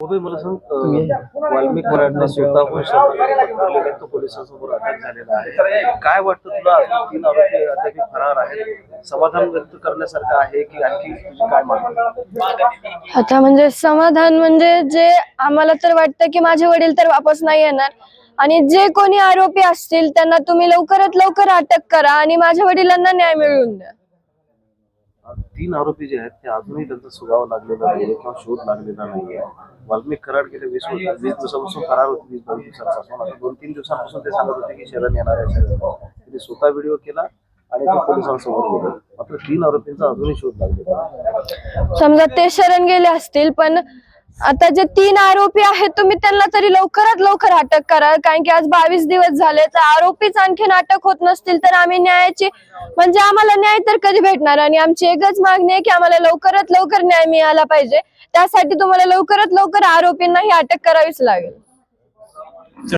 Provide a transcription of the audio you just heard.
उभे मला सांग वाल्मिक मराठा स्वतःहून तो पोलिसांसमोर अटक झालेला आहे. काय वाटतं तुला अजून तीन आरोपी अद्याप फरार आहेत? समाधान व्यक्त करण्यासारखं आहे की आणखी तुझी काय मागणी? आता म्हणजे समाधान म्हणजे जे आम्हाला तर वाटतं की माझे वडील तर वापस नाही येणार. आणि जे कोणी आरोपी असतील त्यांना तुम्ही लवकरात लवकर अटक करा आणि माझ्या वडिलांना न्याय मिळवून द्या. तीन आरोपी जे आहेत ते अजूनही त्यांचा सुगाव लागलेला नाहीये किंवा शोध लागलेला नाहीये. वाल्मिक कराड गेले वीस वीस दिवसापासून फरार होते वीस दोन दिवसांपासून आता दोन तीन दिवसांपासून ते सांगत होते की शरण येणार आहे शरण त्यांनी स्वतः व्हिडिओ केला आणि ते पोलिसांसमोर गेलं. मात्र तीन आरोपींचा अजूनही शोध लागलेला समजा ते शरण गेले असतील पण आता जे तीन आरोपी आहेत तुम्ही त्यांना तरी लवकरात लवकर अटक करा. कारण की आज बावीस दिवस झाले तर आरोपीच आणखीन अटक होत नसतील तर आम्ही न्यायाची म्हणजे आम्हाला न्याय तर कधी भेटणार? आणि आमची एकच मागणी आहे की आम्हाला लवकरात लवकर न्याय मिळाला पाहिजे. त्यासाठी तुम्हाला लवकरात लवकर आरोपींना ही अटक करावीच लागेल.